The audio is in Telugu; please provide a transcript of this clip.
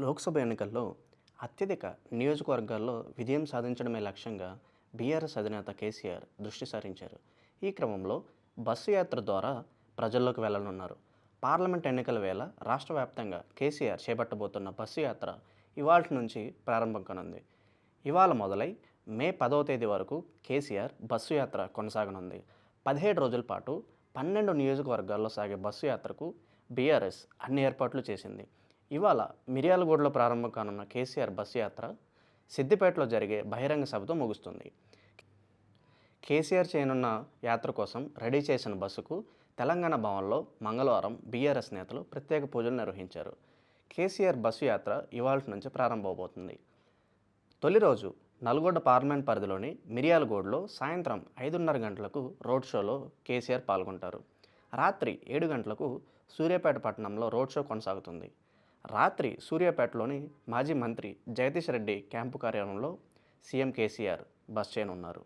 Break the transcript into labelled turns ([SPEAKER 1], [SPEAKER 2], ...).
[SPEAKER 1] లోక్సభ ఎన్నికల్లో అత్యధిక నియోజకవర్గాల్లో విజయం సాధించడమే లక్ష్యంగా బీఆర్ఎస్ అధినేత కేసీఆర్ దృష్టి సారించారు. ఈ క్రమంలో బస్సు యాత్ర ద్వారా ప్రజల్లోకి వెళ్ళనున్నారు. పార్లమెంట్ ఎన్నికల వేళ రాష్ట్ర వ్యాప్తంగా కేసీఆర్ చేపట్టబోతున్న బస్సు యాత్ర ఇవాళ నుంచి ప్రారంభం కానుంది. ఇవాళ మొదలై మే పదవ తేదీ వరకు కేసీఆర్ బస్సు యాత్ర కొనసాగనుంది. పదిహేడు రోజుల పాటు పన్నెండు నియోజకవర్గాల్లో సాగే బస్సు యాత్రకు బీఆర్ఎస్ అన్ని ఏర్పాట్లు చేసింది. ఇవాళ మిర్యాలగూడలో ప్రారంభం కానున్న కేసీఆర్ బస్సు యాత్ర సిద్దిపేటలో జరిగే బహిరంగ సభతో ముగుస్తుంది. కేసీఆర్ చేయనున్న యాత్ర కోసం రెడీ చేసిన బస్సుకు తెలంగాణ భవన్లో మంగళవారం బీఆర్ఎస్ నేతలు ప్రత్యేక పూజలు నిర్వహించారు. కేసీఆర్ బస్సు యాత్ర ఇవాళ నుంచి ప్రారంభమవుతుంది. తొలి రోజు నల్గొండ పార్లమెంట్ పరిధిలోని మిర్యాలగూడలో సాయంత్రం ఐదున్నర గంటలకు రోడ్ షోలో కేసీఆర్ పాల్గొంటారు. రాత్రి ఏడు గంటలకు సూర్యాపేట పట్టణంలో రోడ్ షో కొనసాగుతుంది. రాత్రి సూర్యాపేటలోని మాజీ మంత్రి జగదీష్ రెడ్డి క్యాంపు కార్యాలయంలో సీఎం కేసీఆర్ బస్ చేయనున్నారు.